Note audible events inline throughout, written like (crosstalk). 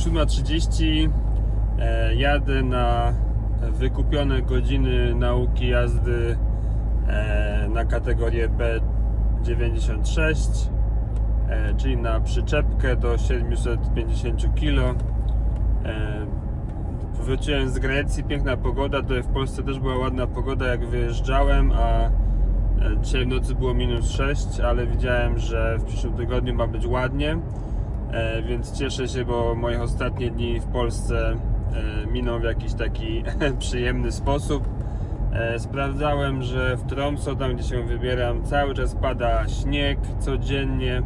7.30 e, jadę na wykupione godziny nauki jazdy e, na kategorię B96 e, czyli na przyczepkę do 750 kg wróciłem z Grecji, piękna pogoda tutaj w Polsce też była ładna pogoda jak wyjeżdżałem a dzisiaj w nocy było minus 6 ale widziałem, że w przyszłym tygodniu ma być ładnie więc cieszę się, bo moje ostatnie dni w Polsce e, miną w jakiś taki (laughs) przyjemny sposób. E, Sprawdzałem, że w Tromso, tam gdzie się wybieram, cały czas pada śnieg codziennie.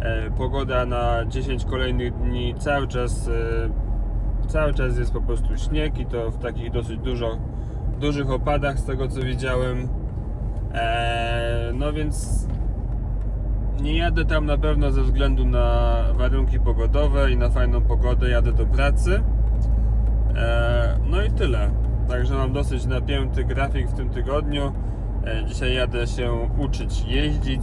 E, Pogoda na 10 kolejnych dni cały czas, e, cały czas jest po prostu śnieg i to w takich dosyć dużo, dużych opadach z tego co widziałem. E, No więc nie jadę tam na pewno ze względu na warunki pogodowe i na fajną pogodę. Jadę do pracy. E, no i tyle. Także mam dosyć napięty grafik w tym tygodniu. E, dzisiaj jadę się uczyć jeździć.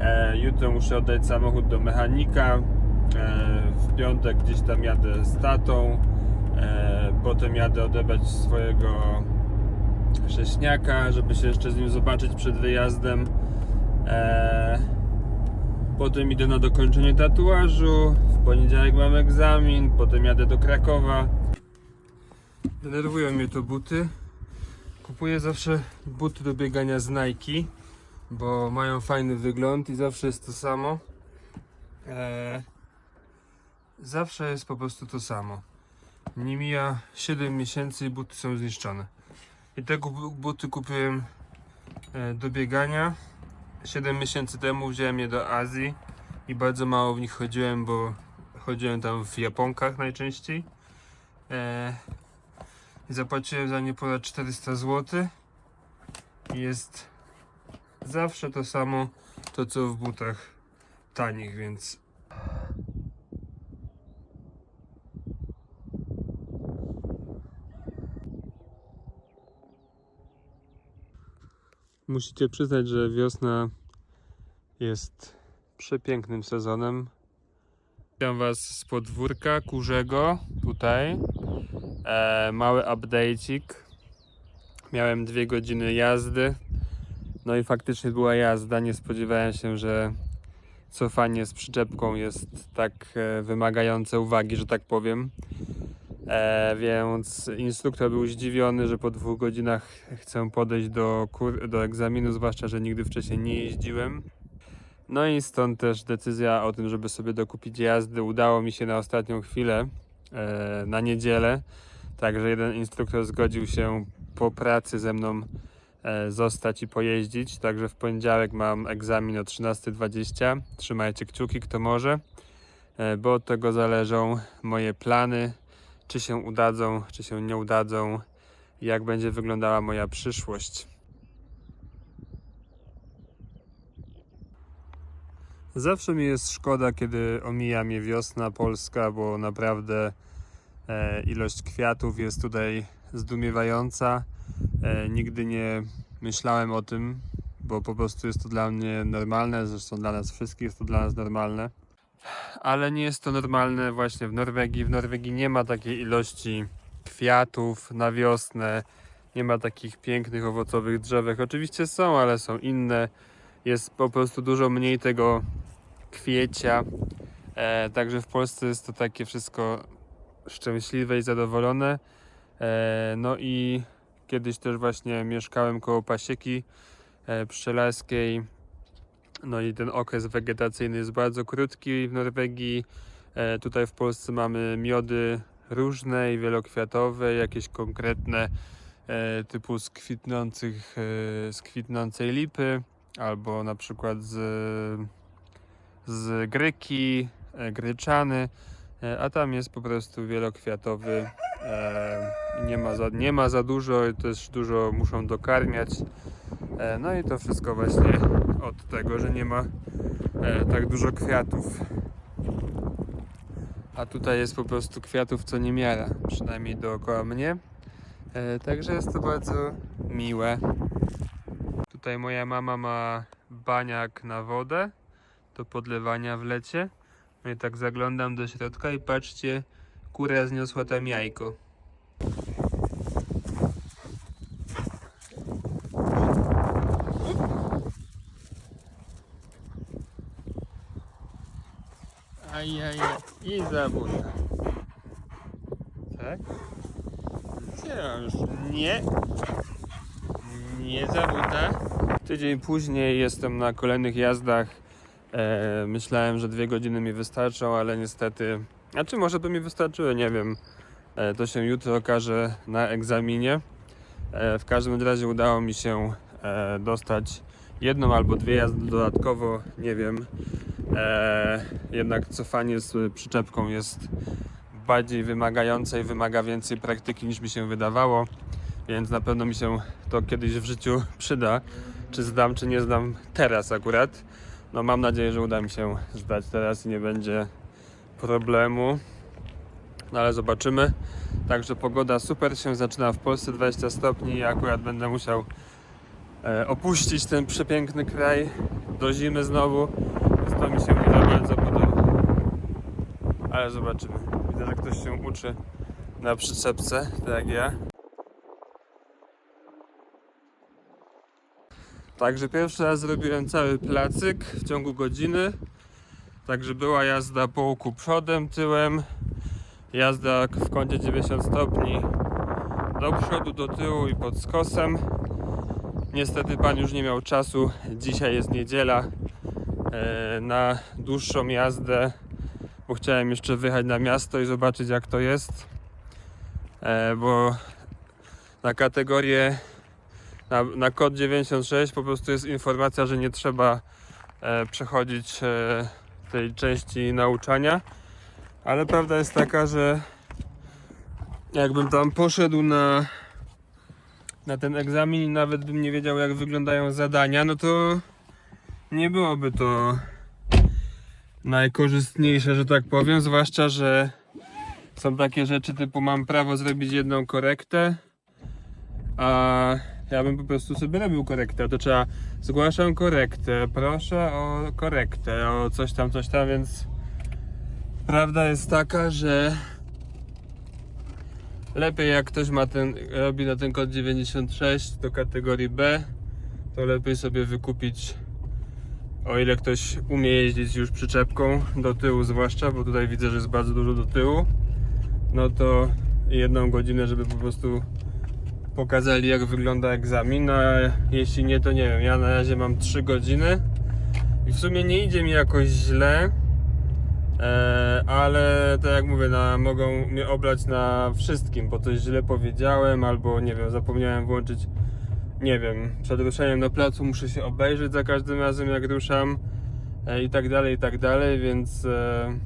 E, jutro muszę oddać samochód do mechanika. W piątek gdzieś tam jadę z tatą. Potem jadę odebrać swojego sześniaka, żeby się jeszcze z nim zobaczyć przed wyjazdem. Potem idę na dokończenie tatuażu. W poniedziałek mam egzamin. Potem jadę do Krakowa. Denerwują mnie to buty. Kupuję zawsze buty do biegania z Nike, bo mają fajny wygląd i zawsze jest to samo. Eee, zawsze jest po prostu to samo. Nie mija 7 miesięcy i buty są zniszczone. I te buty kupiłem e, do biegania. 7 miesięcy temu wziąłem je do Azji i bardzo mało w nich chodziłem, bo chodziłem tam w Japonkach najczęściej. E, I zapłaciłem za nie ponad 400 zł. Jest zawsze to samo, to co w butach tanich, więc Musicie przyznać, że wiosna jest przepięknym sezonem. Witam Was z podwórka kurzego tutaj. E, mały update'ik. Miałem dwie godziny jazdy. No i faktycznie była jazda. Nie spodziewałem się, że cofanie z przyczepką jest tak e, wymagające uwagi, że tak powiem. E, więc instruktor był zdziwiony, że po dwóch godzinach chcę podejść do, kur- do egzaminu, zwłaszcza, że nigdy wcześniej nie jeździłem. No i stąd też decyzja o tym, żeby sobie dokupić jazdy. Udało mi się na ostatnią chwilę, e, na niedzielę. Także jeden instruktor zgodził się po pracy ze mną e, zostać i pojeździć. Także w poniedziałek mam egzamin o 13.20. Trzymajcie kciuki, kto może, e, bo od tego zależą moje plany czy się udadzą, czy się nie udadzą, jak będzie wyglądała moja przyszłość. Zawsze mi jest szkoda, kiedy omija mnie wiosna polska, bo naprawdę e, ilość kwiatów jest tutaj zdumiewająca. E, nigdy nie myślałem o tym, bo po prostu jest to dla mnie normalne, zresztą dla nas wszystkich jest to dla nas normalne ale nie jest to normalne właśnie w Norwegii. W Norwegii nie ma takiej ilości kwiatów na wiosnę, nie ma takich pięknych owocowych drzewek. Oczywiście są, ale są inne. Jest po prostu dużo mniej tego kwiecia. E, także w Polsce jest to takie wszystko szczęśliwe i zadowolone. E, no i kiedyś też właśnie mieszkałem koło pasieki e. No i ten okres wegetacyjny jest bardzo krótki w Norwegii. E, tutaj w Polsce mamy miody różne i wielokwiatowe, jakieś konkretne e, typu z kwitnących, e, z kwitnącej lipy albo na przykład z, z gryki, gryczany, a tam jest po prostu wielokwiatowy. Nie, ma za, nie ma za dużo, też dużo muszą dokarmiać. E, No i to wszystko właśnie od tego, że nie ma e, tak dużo kwiatów. A tutaj jest po prostu kwiatów co niemiara, przynajmniej dookoła mnie. E, Także jest to bardzo miłe. Tutaj moja mama ma baniak na wodę do podlewania w lecie. No i tak zaglądam do środka i patrzcie, kura zniosła tam jajko. Ajajaj, i zabuda. Tak? Wciąż nie. Nie zabuda. Tydzień później jestem na kolejnych jazdach. E, myślałem, że dwie godziny mi wystarczą, ale niestety. A czy może by mi wystarczyły? Nie wiem. E, to się jutro okaże na egzaminie. E, w każdym razie udało mi się e, dostać jedną albo dwie jazdy dodatkowo. Nie wiem. E, jednak cofanie z przyczepką jest bardziej wymagające i wymaga więcej praktyki niż mi się wydawało, więc na pewno mi się to kiedyś w życiu (laughs) przyda. Czy zdam, czy nie zdam teraz akurat. No mam nadzieję, że uda mi się zdać teraz i nie będzie problemu. No ale zobaczymy. Także pogoda super się zaczyna w Polsce 20 stopni i akurat będę musiał e, opuścić ten przepiękny kraj do zimy znowu. To mi się za bardzo podoba. Ale zobaczymy. Widzę, że ktoś się uczy na przyczepce, tak jak ja. Także pierwszy raz zrobiłem cały placyk w ciągu godziny. Także była jazda po łuku przodem, tyłem. Jazda w kącie 90 stopni do przodu, do tyłu i pod skosem. Niestety pan już nie miał czasu. Dzisiaj jest niedziela na dłuższą jazdę, bo chciałem jeszcze wyjechać na miasto i zobaczyć jak to jest. E, bo na kategorię na, na kod 96 po prostu jest informacja, że nie trzeba e, przechodzić e, tej części nauczania. Ale prawda jest taka, że jakbym tam poszedł na, na ten egzamin i nawet bym nie wiedział jak wyglądają zadania, no to nie byłoby to najkorzystniejsze, że tak powiem, zwłaszcza, że są takie rzeczy typu mam prawo zrobić jedną korektę, a ja bym po prostu sobie robił korektę, to trzeba zgłaszam korektę, proszę o korektę, o coś tam, coś tam, więc prawda jest taka, że lepiej jak ktoś ma ten, robi na ten kod 96 do kategorii B, to lepiej sobie wykupić o ile ktoś umie jeździć już przyczepką do tyłu zwłaszcza, bo tutaj widzę, że jest bardzo dużo do tyłu, no to jedną godzinę, żeby po prostu pokazali jak wygląda egzamin, a jeśli nie to nie wiem, ja na razie mam 3 godziny. I w sumie nie idzie mi jakoś źle, e, ale tak jak mówię, na, mogą mnie oblać na wszystkim, bo coś źle powiedziałem albo nie wiem, zapomniałem włączyć nie wiem, przed ruszeniem do placu muszę się obejrzeć za każdym razem jak ruszam e, i tak dalej, i tak dalej, więc e,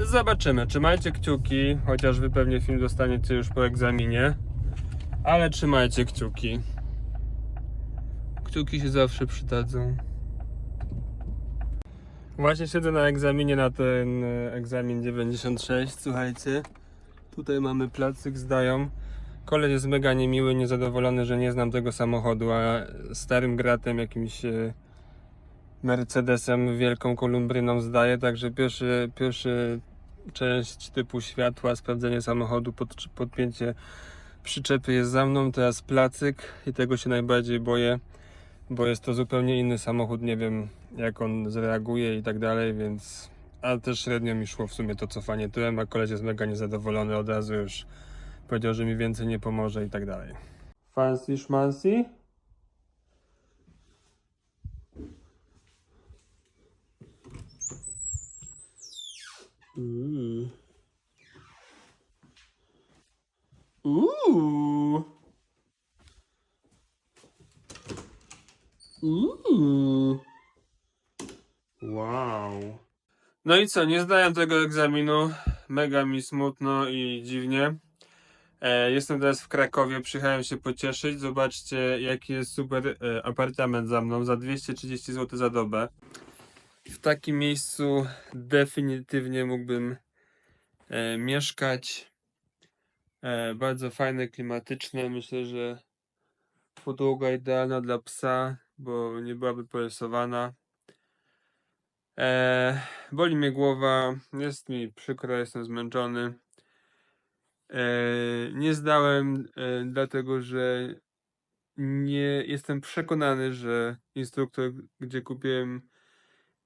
zobaczymy. Trzymajcie kciuki, chociaż wy pewnie film dostaniecie już po egzaminie, ale trzymajcie kciuki. Kciuki się zawsze przydadzą. Właśnie siedzę na egzaminie na ten e, egzamin 96, słuchajcie. Tutaj mamy placyk, zdają. Koleś jest mega niemiły, niezadowolony, że nie znam tego samochodu, a starym gratem jakimś e, Mercedesem wielką kolumbryną zdaje, także pierwszy, pierwszy część typu światła, sprawdzenie samochodu, pod, podpięcie przyczepy jest za mną, teraz placyk i tego się najbardziej boję, bo jest to zupełnie inny samochód, nie wiem jak on zareaguje i tak dalej, więc ale też średnio mi szło w sumie to cofanie tyłem, a koleś jest mega niezadowolony od razu już powiedział, że mi więcej nie pomoże i tak dalej. Fancy szmancy? Uuu. Uuu. Uuu. Wow. No i co, nie zdałem tego egzaminu. Mega mi smutno i dziwnie. E, jestem teraz w Krakowie, przyjechałem się pocieszyć. Zobaczcie, jaki jest super e, apartament za mną za 230 zł za dobę. W takim miejscu definitywnie mógłbym e, mieszkać. Bardzo fajne, klimatyczne. Myślę, że podłoga idealna dla psa, bo nie byłaby porysowana. Boli mnie głowa, jest mi przykro, jestem zmęczony. E, nie zdałem, e, dlatego że nie jestem przekonany, że instruktor, gdzie kupiłem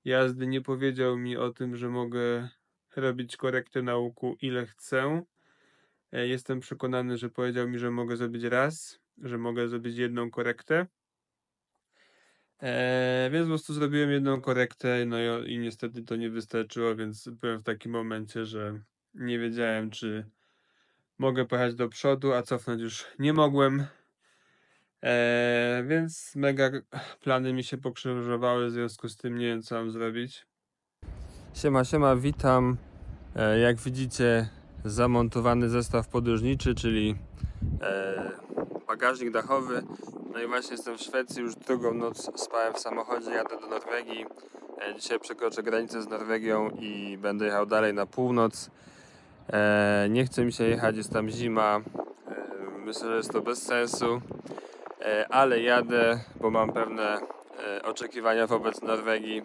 jazdy, nie powiedział mi o tym, że mogę robić korektę na łuku ile chcę. E, Jestem przekonany, że powiedział mi, że mogę zrobić raz, że mogę zrobić jedną korektę. E, więc po prostu zrobiłem jedną korektę, no i, i niestety to nie wystarczyło, więc byłem w takim momencie, że nie wiedziałem, czy mogę pojechać do przodu, a cofnąć już nie mogłem. E, więc mega plany mi się pokrzyżowały, w związku z tym nie wiem, co mam zrobić. Siema, siema, witam. E, jak widzicie, zamontowany zestaw podróżniczy, czyli e, bagażnik dachowy. No i właśnie jestem w Szwecji, już drugą noc spałem w samochodzie, jadę do Norwegii. E, dzisiaj przekroczę granicę z Norwegią i będę jechał dalej na północ. E, nie chce mi się jechać, jest tam zima. E, myślę, że jest to bez sensu, e, ale jadę, bo mam pewne oczekiwania wobec Norwegii.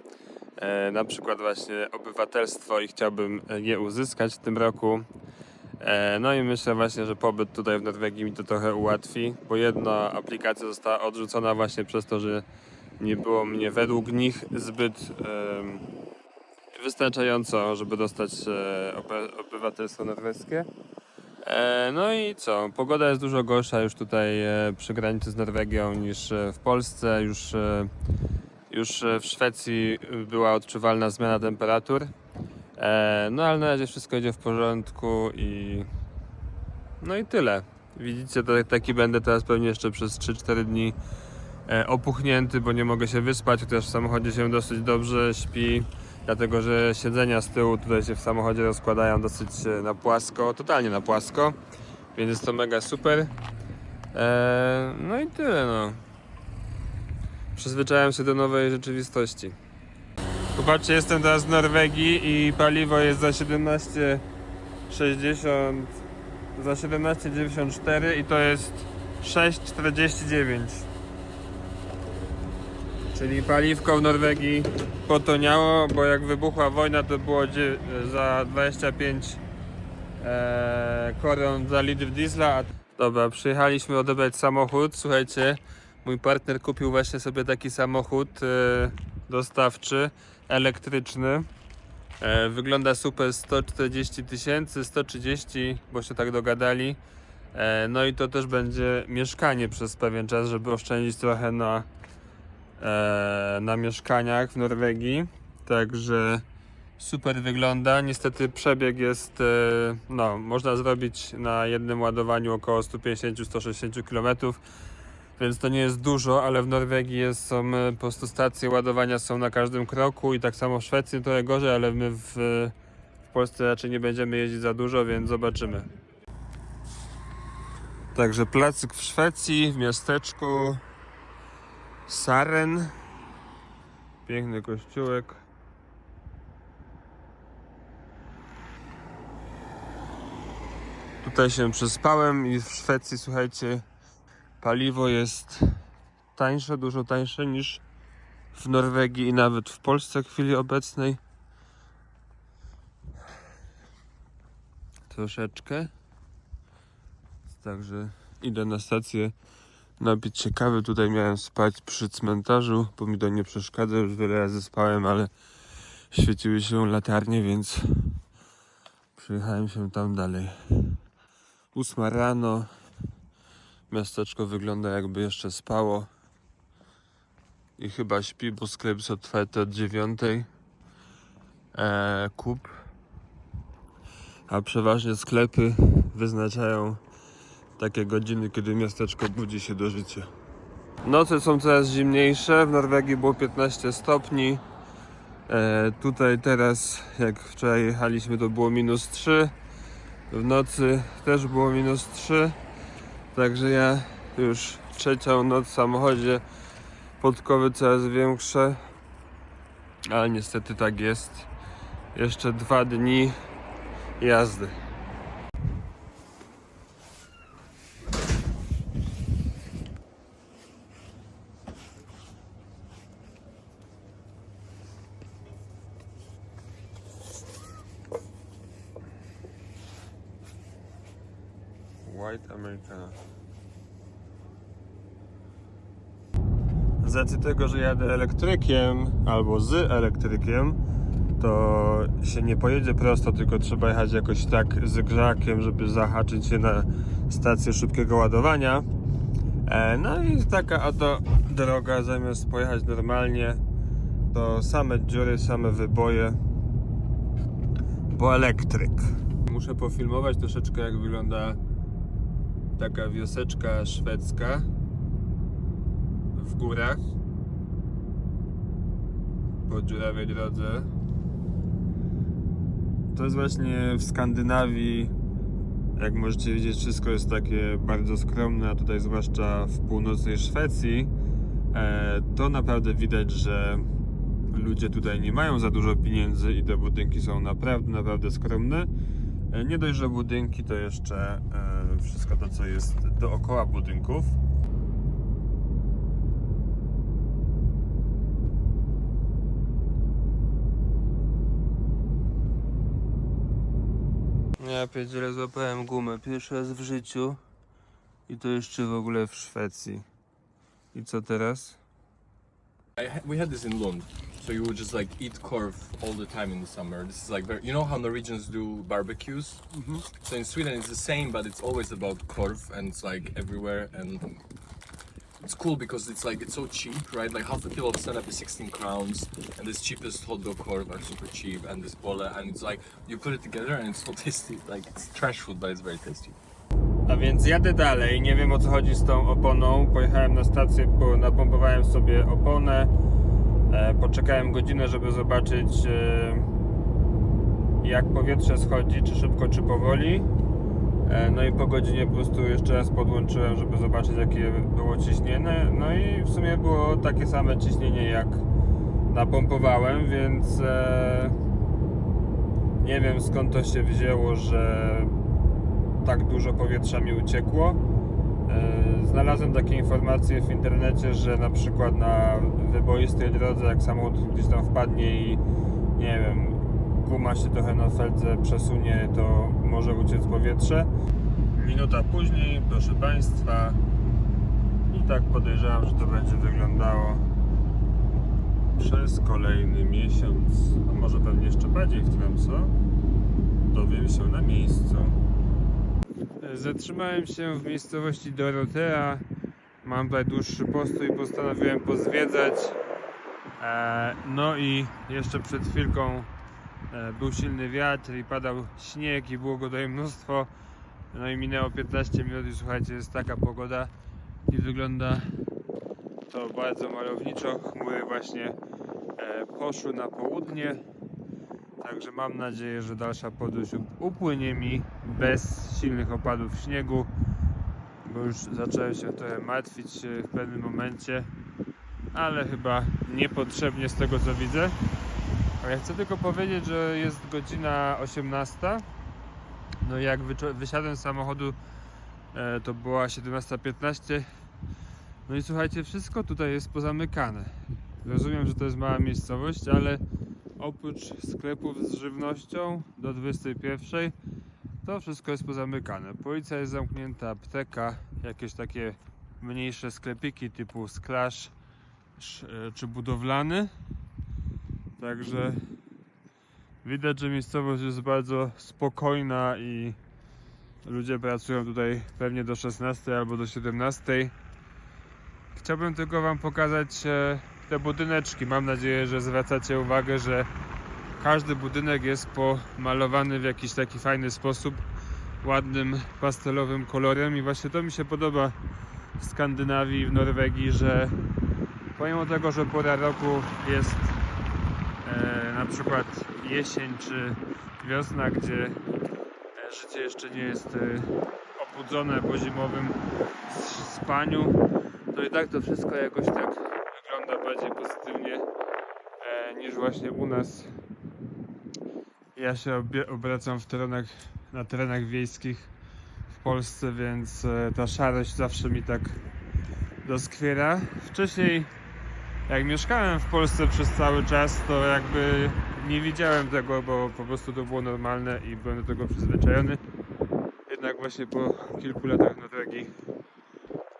Na przykład właśnie obywatelstwo i chciałbym je uzyskać w tym roku. No i myślę właśnie, że pobyt tutaj w Norwegii mi to trochę ułatwi, bo jedna aplikacja została odrzucona właśnie przez to, że nie było mnie według nich zbyt wystarczająco, żeby dostać e, obywatelstwo norweskie. E, No i co? Pogoda jest dużo gorsza już tutaj e, przy granicy z Norwegią niż w Polsce. Już, już w Szwecji była odczuwalna zmiana temperatur. No ale na razie wszystko idzie w porządku i no i tyle. Widzicie, to taki będę teraz pewnie jeszcze przez 3-4 dni opuchnięty, bo nie mogę się wyspać, chociaż w samochodzie się dosyć dobrze śpi, dlatego że siedzenia z tyłu tutaj się w samochodzie rozkładają dosyć e, na płasko, totalnie na płasko, więc jest to mega super. E, No i tyle no. Przyzwyczaiłem się do nowej rzeczywistości. Popatrzcie, jestem teraz w Norwegii i paliwo jest za 17,60 za 17,94 i to jest 6,49 Czyli paliwko w Norwegii potoniało, bo jak wybuchła wojna to było za 25 e, koron za litr diesla. Dobra, przyjechaliśmy odebrać samochód. Słuchajcie, mój partner kupił właśnie sobie taki samochód e, dostawczy, elektryczny. E, wygląda super 140 tysięcy, 130, bo się tak dogadali. E, no i to też będzie mieszkanie przez pewien czas, żeby oszczędzić trochę na, na mieszkaniach w Norwegii. Także super wygląda. Niestety przebieg jest, e, no, można zrobić na jednym ładowaniu około 150-160 km. Więc to nie jest dużo, ale w Norwegii jest, są e, po prostu stacje ładowania są na każdym kroku i tak samo w Szwecji trochę gorzej, ale my w, w Polsce raczej nie będziemy jeździć za dużo, więc zobaczymy. Także placyk w Szwecji, w miasteczku Saren. Piękny kościółek. Tutaj się przespałem i w Szwecji, słuchajcie, paliwo jest tańsze, dużo tańsze niż w Norwegii i nawet w Polsce w chwili obecnej. Troszeczkę. Także idę na stację napić się kawy. Tutaj miałem spać przy cmentarzu, bo mi to nie przeszkadza. Już wiele razy spałem, ale świeciły się latarnie, więc przyjechałem się tam dalej. Ósma rano. Miasteczko wygląda jakby jeszcze spało. I chyba śpi, bo sklep jest otwarty od dziewiątej. Eee, kup. A przeważnie sklepy wyznaczają takie godziny, kiedy miasteczko budzi się do życia. Noce są coraz zimniejsze. W Norwegii było 15 stopni. E, tutaj teraz, jak wczoraj jechaliśmy, to było minus 3. W nocy też było minus 3. Także ja już trzecią noc w samochodzie. Podkowy coraz większe. Ale niestety tak jest. Jeszcze dwa dni jazdy. Tego, że jadę elektrykiem albo z elektrykiem, to się nie pojedzie prosto, tylko trzeba jechać jakoś tak z grzakiem, żeby zahaczyć się na stację szybkiego ładowania. E, No i taka oto droga, zamiast pojechać normalnie, to same dziury, same wyboje, bo elektryk. Muszę pofilmować troszeczkę, jak wygląda taka wioseczka szwedzka w górach po dziurawej drodze. To jest właśnie w Skandynawii. Jak możecie widzieć, wszystko jest takie bardzo skromne, a tutaj zwłaszcza w północnej Szwecji, e, to naprawdę widać, że ludzie tutaj nie mają za dużo pieniędzy i te budynki są naprawdę, naprawdę skromne. E, Nie dość, że budynki, to jeszcze e, wszystko to, co jest dookoła budynków. Ja pierdzielę złapałem gumę pierwszy raz w życiu i to jeszcze w ogóle w Szwecji. I co teraz? I ha- we had this in Lund. So you would just like eat korv all the time in the summer. This is like very, you know how Norwegians do barbecues. So in Sweden it's the same, but it's always about korv and it's like everywhere and it's cool because it's like it's so cheap, right? Like half a kilo of senap is 16 crowns, and this cheapest hot dog korv are super cheap, and this bolle, and it's like you put it together and it's so (laughs) tasty. Like it's trash food, but it's very tasty. A więc jadę dalej, nie wiem o co chodzi z tą oponą. Pojechałem na stację, napompowałem sobie oponę. E, poczekałem godzinę, żeby zobaczyć e, jak powietrze schodzi, czy szybko, czy powoli. E, no i po godzinie po prostu jeszcze raz podłączyłem, żeby zobaczyć jakie było ciśnienie. No i w sumie było takie same ciśnienie jak napompowałem, więc e, nie wiem skąd to się wzięło, że tak dużo powietrza mi uciekło. E, Znalazłem takie informacje w internecie, że na przykład na wyboistej drodze, jak samochód gdzieś tam wpadnie i nie wiem, guma się trochę na felce przesunie, to może uciec powietrze. Minuta później, proszę Państwa, i tak podejrzewam, że to będzie wyglądało przez kolejny miesiąc, a może pewnie jeszcze bardziej w którym co? Dowiem się na miejscu. Zatrzymałem się w miejscowości Dorotea. Mam tutaj dłuższy postój, postanowiłem pozwiedzać. E, No i jeszcze przed chwilką był silny wiatr i padał śnieg i było go tutaj mnóstwo. No i minęło 15 minut i słuchajcie, jest taka pogoda i wygląda to bardzo malowniczo. Chmury właśnie e, poszły na południe. Także mam nadzieję, że dalsza podróż up- upłynie mi bez silnych opadów śniegu, bo już zacząłem się trochę martwić e, w pewnym momencie, ale chyba niepotrzebnie z tego co widzę. Ja chcę tylko powiedzieć, że jest godzina 18. No i jak wysiadłem z samochodu, e, to była 17.15. No i słuchajcie, wszystko tutaj jest pozamykane. Rozumiem, że to jest mała miejscowość, ale oprócz sklepów z żywnością do 21 to wszystko jest pozamykane. Policja jest zamknięta, apteka, jakieś takie mniejsze sklepiki typu sklash sz- e, czy budowlany. Także widać, że miejscowość jest bardzo spokojna i ludzie pracują tutaj pewnie do 16 albo do 17. Chciałbym tylko Wam pokazać e, te budyneczki. Mam nadzieję, że zwracacie uwagę, że każdy budynek jest pomalowany w jakiś taki fajny sposób, ładnym pastelowym kolorem i właśnie to mi się podoba w Skandynawii, w Norwegii, że pomimo tego, że pora roku jest przykład jesień czy wiosna, gdzie e, życie jeszcze nie jest e, obudzone po zimowym spaniu, to i tak to wszystko jakoś tak wygląda bardziej pozytywnie e, niż właśnie u nas. Ja się obracam w terenach, na terenach wiejskich w Polsce, więc ta szarość zawsze mi tak doskwiera. Wcześniej, jak mieszkałem w Polsce przez cały czas, to jakby nie widziałem tego, bo po prostu to było normalne i byłem do tego przyzwyczajony. jednak właśnie po kilku latach Norwegii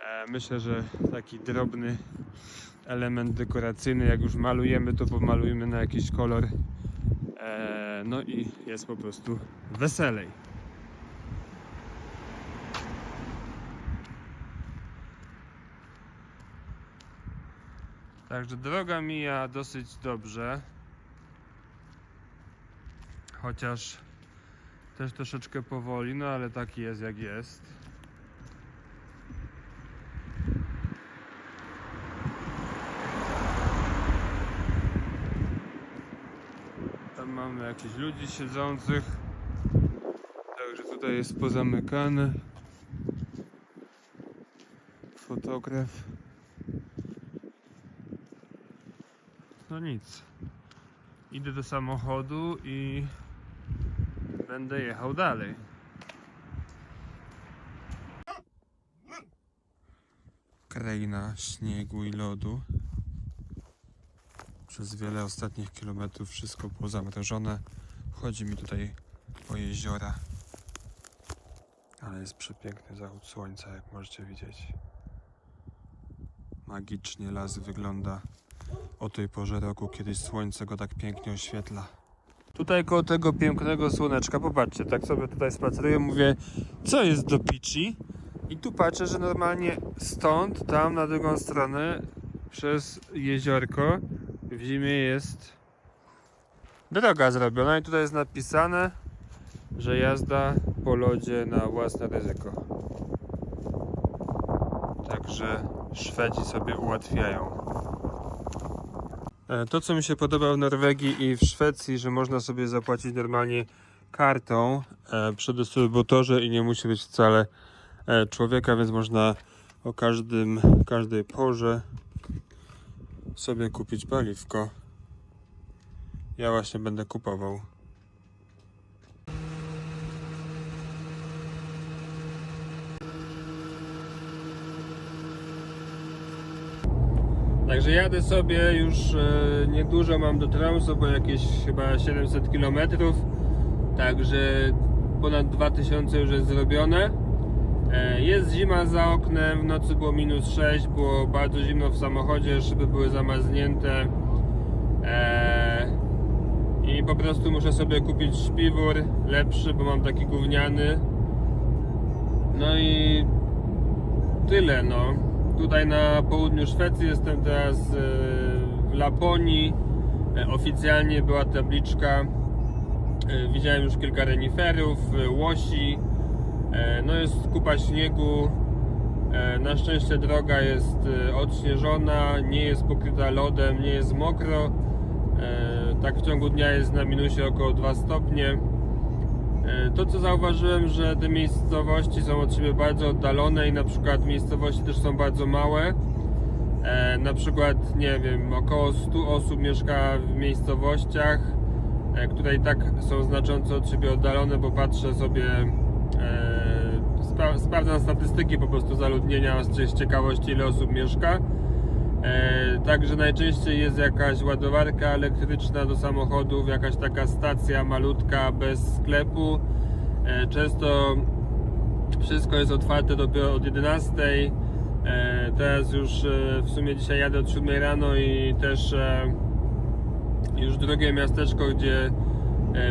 e, myślę, że taki drobny element dekoracyjny, jak już malujemy, to pomalujmy na jakiś kolor. E, no i jest po prostu weselej. Także droga mija dosyć dobrze. Chociaż też troszeczkę powoli, no ale taki jest jak jest. Tam mamy jakichś ludzi siedzących. Także tutaj jest pozamykane. Fotograf. No nic. Idę do samochodu i będę jechał dalej. Kraina śniegu i lodu. Przez wiele ostatnich kilometrów wszystko było zamrożone. Chodzi mi tutaj o jeziora. Ale jest przepiękny zachód słońca, jak możecie widzieć. Magicznie las wygląda o tej porze roku, kiedy słońce go tak pięknie oświetla. Tutaj koło tego pięknego słoneczka, popatrzcie, tak sobie tutaj spaceruję, mówię, co jest do pici? I tu patrzę, że normalnie stąd, tam na drugą stronę, przez jeziorko, w zimie jest droga zrobiona i tutaj jest napisane, że jazda po lodzie na własne ryzyko. Także Szwedzi sobie ułatwiają. E, To, co mi się podoba w Norwegii i w Szwecji, że można sobie zapłacić normalnie kartą e, przy dystrybutorze i nie musi być wcale e, człowieka, więc można o każdym, każdej porze sobie kupić paliwko. Ja właśnie będę kupował. Także jadę sobie już e, niedużo mam do Tromsø, bo jakieś chyba 700 km. Także ponad 2000 już jest zrobione. E, jest zima za oknem, w nocy było minus 6, było bardzo zimno w samochodzie, szyby były zamarznięte. E, I po prostu muszę sobie kupić śpiwór lepszy, bo mam taki gówniany. No i tyle no. Tutaj na południu Szwecji jestem teraz e, w Laponii. E, Oficjalnie była tabliczka. E, Widziałem już kilka reniferów, łosi. No jest kupa śniegu. Na szczęście droga jest odśnieżona, nie jest pokryta lodem, nie jest mokro. Tak w ciągu dnia jest na minusie około 2 stopnie. E, To co zauważyłem, że te miejscowości są od siebie bardzo oddalone i na przykład miejscowości też są bardzo małe. E, Na przykład, nie wiem, około 100 osób mieszka w miejscowościach, e, które i tak są znacząco od siebie oddalone, bo patrzę sobie, e, spra- sprawdzam statystyki po prostu zaludnienia z z ciekawości ile osób mieszka. E, Także najczęściej jest jakaś ładowarka elektryczna do samochodów, jakaś taka stacja malutka bez sklepu. E, Często wszystko jest otwarte dopiero od 11. E, Teraz już w sumie dzisiaj jadę od 7 rano i też już drugie miasteczko, gdzie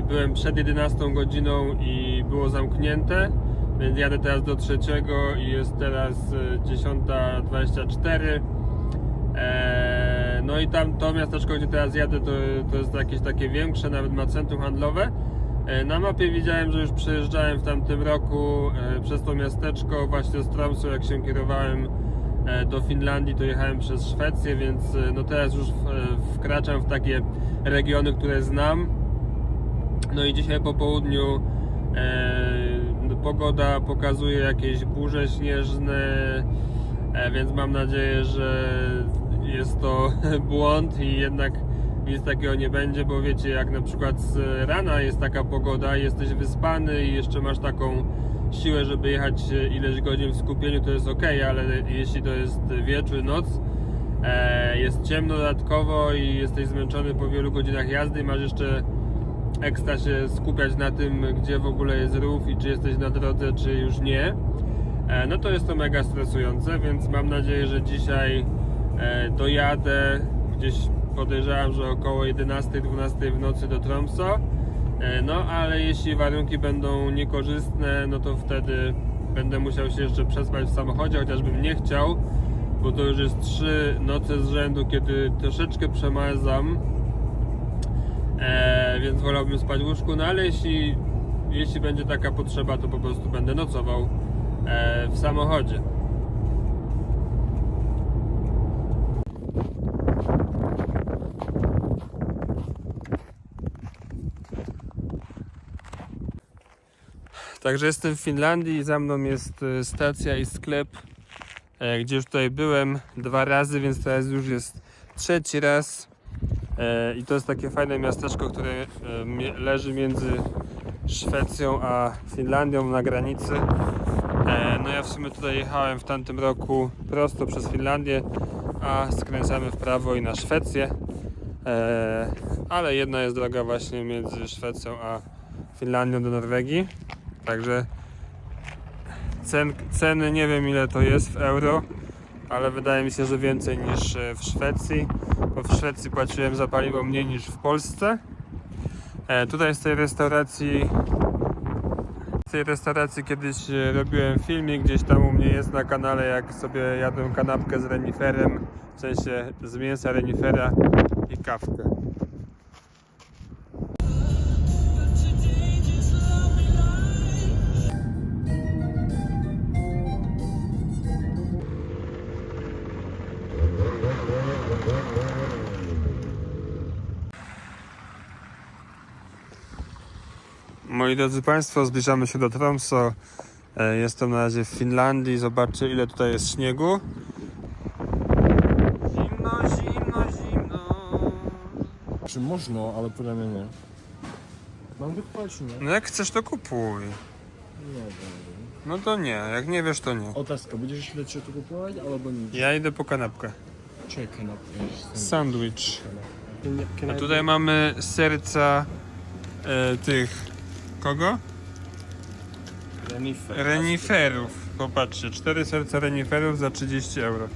byłem przed 11 godziną i było zamknięte. Więc jadę teraz do trzeciego i jest teraz e, 10.24. Eee, No i tam to miasteczko, gdzie teraz jadę, to, to jest jakieś takie większe, nawet ma centrum handlowe. E, Na mapie widziałem, że już przejeżdżałem w tamtym roku e, przez to miasteczko, właśnie z Tromsø, jak się kierowałem do Finlandii, to jechałem przez Szwecję, więc e, no teraz już e, wkraczam w takie regiony, które znam. No i dzisiaj po południu pogoda pokazuje jakieś burze śnieżne, e, więc mam nadzieję, że jest to (laughs) błąd i jednak nic takiego nie będzie, bo wiecie, jak na przykład z rana jest taka pogoda, jesteś wyspany i jeszcze masz taką siłę, żeby jechać ileś godzin w skupieniu, to jest ok, ale jeśli to jest wieczór, noc, e, jest ciemno dodatkowo i jesteś zmęczony po wielu godzinach jazdy masz jeszcze ekstra się skupiać na tym, gdzie w ogóle jest rów i czy jesteś na drodze, czy już nie. E, no to jest to mega stresujące, więc mam nadzieję, że dzisiaj dojadę gdzieś podejrzewam, że około 11-12 w nocy do Tromso. E, No ale jeśli warunki będą niekorzystne, no to wtedy będę musiał się jeszcze przespać w samochodzie, chociażbym nie chciał, bo to już jest trzy noce z rzędu, kiedy troszeczkę przemarzam, e, więc wolałbym spać w łóżku, no ale jeśli, jeśli będzie taka potrzeba, to po prostu będę nocował e, w samochodzie. Także jestem w Finlandii za mną jest e, stacja i sklep, e, gdzie już tutaj byłem dwa razy, więc teraz już jest trzeci raz. E, I to jest takie fajne miasteczko, które leży między Szwecją a Finlandią na granicy. No ja w sumie tutaj jechałem w tamtym roku prosto przez Finlandię, a skręcamy w prawo i na Szwecję. Ale jedna jest droga właśnie między Szwecją a Finlandią do Norwegii. Także cen, ceny nie wiem ile to jest w euro, ale wydaje mi się, że więcej niż e, w Szwecji, bo w Szwecji płaciłem za paliwo mniej niż w Polsce. E, tutaj z tej restauracji z tej restauracji kiedyś e, robiłem filmik, gdzieś tam u mnie jest na kanale, jak sobie jadłem kanapkę z reniferem, w sensie z mięsa renifera i kawkę. Moi drodzy Państwo, zbliżamy się do Tromso. E, Jestem na razie w Finlandii. Zobaczcie, ile tutaj jest śniegu. Zimno, zimno, zimno. Czy można, ale podle mnie nie. Mam wypłacić, nie? No jak chcesz, to kupuj. Nie wiem. No to nie, jak nie wiesz, to nie. O Tesco, będziesz lecieć tu kupować, albo nie? Ja idę po kanapkę. Czekaj na Sandwich. A tutaj mamy serca e, tych. Kogo? Renifer. Reniferów. Popatrzcie, cztery serca reniferów za 30 euro.